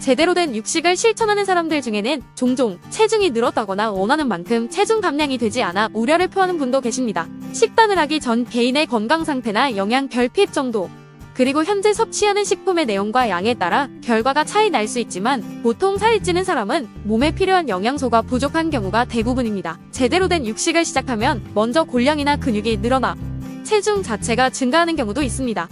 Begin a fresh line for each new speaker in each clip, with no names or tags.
제대로 된 육식을 실천하는 사람들 중에는 종종 체중이 늘었다거나 원하는 만큼 체중 감량이 되지 않아 우려를 표하는 분도 계십니다. 식단을 하기 전 개인의 건강 상태나 영양 결핍 정도, 그리고 현재 섭취하는 식품의 내용과 양에 따라 결과가 차이 날 수 있지만 보통 살이 찌는 사람은 몸에 필요한 영양소가 부족한 경우가 대부분입니다. 제대로 된 육식을 시작하면 먼저 골량이나 근육이 늘어나 체중 자체가 증가하는 경우도 있습니다.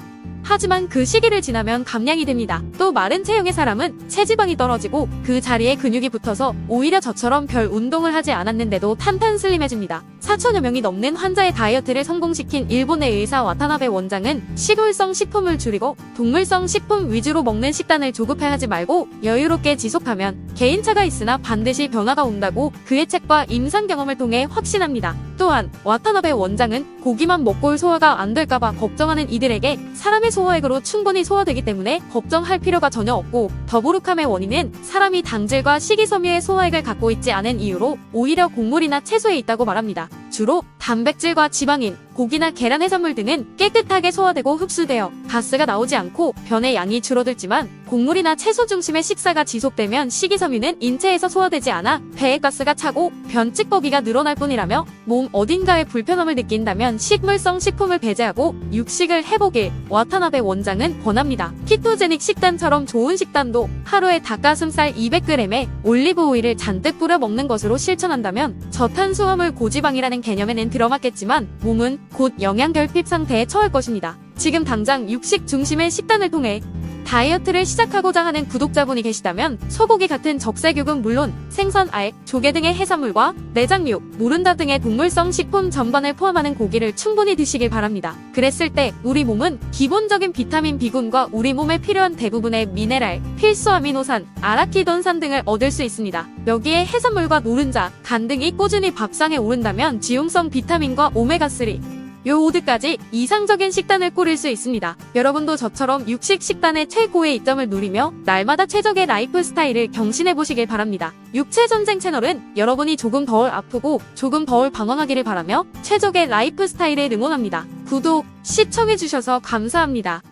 하지만 그 시기를 지나면 감량이 됩니다. 또 마른 체형의 사람은 체지방이 떨어지고 그 자리에 근육이 붙어서 오히려 저처럼 별 운동을 하지 않았는데도 탄탄 슬림해집니다. 4천여 명이 넘는 환자의 다이어트를 성공시킨 일본의 의사 와타나베 원장은 식물성 식품을 줄이고 동물성 식품 위주로 먹는 식단을 조급해하지 말고 여유롭게 지속하면 개인차가 있으나 반드시 변화가 온다고 그의 책과 임상 경험을 통해 확신합니다. 또한 와타나베 원장은 고기만 먹고 소화가 안 될까봐 걱정하는 이들에게 사람의 소화액으로 충분히 소화되기 때문에 걱정할 필요가 전혀 없고 더부룩함의 원인은 사람이 당질과 식이섬유의 소화액을 갖고 있지 않은 이유로 오히려 곡물이나 채소에 있다고 말합니다. 주로 단백질과 지방인, 고기나 계란 해산물 등은 깨끗하게 소화되고 흡수되어 가스가 나오지 않고 변의 양이 줄어들지만 곡물이나 채소 중심의 식사가 지속되면 식이섬유는 인체에서 소화되지 않아 배에 가스가 차고 변칙거기가 늘어날 뿐이라며 몸 어딘가에 불편함을 느낀다면 식물성 식품을 배제하고 육식을 해보길 와타나베 원장은 권합니다. 키토제닉 식단처럼 좋은 식단도 하루에 닭가슴살 200g에 올리브 오일을 잔뜩 뿌려 먹는 것으로 실천한다면 저탄수화물 고지방이라는 개념에는 들어맞겠지만 몸은 곧 영양 결핍 상태에 처할 것입니다. 지금 당장 육식 중심의 식단을 통해 다이어트를 시작하고자 하는 구독자분이 계시다면 소고기 같은 적색육은 물론 생선, 알, 조개 등의 해산물과 내장육, 모른다 등의 동물성 식품 전반을 포함하는 고기를 충분히 드시길 바랍니다. 그랬을 때 우리 몸은 기본적인 비타민 B군과 우리 몸에 필요한 대부분의 미네랄, 필수 아미노산, 아라키돈산 등을 얻을 수 있습니다. 여기에 해산물과 노른자, 간 등이 꾸준히 밥상에 오른다면 지용성 비타민과 오메가3, 요 5드까지 이상적인 식단을 꾸릴 수 있습니다. 여러분도 저처럼 육식 식단의 최고의 이점을 누리며 날마다 최적의 라이프 스타일을 경신해 보시길 바랍니다. 육체 전쟁 채널은 여러분이 조금 덜 아프고 조금 덜 방황하기를 바라며 최적의 라이프 스타일을 응원합니다. 구독, 시청해 주셔서 감사합니다.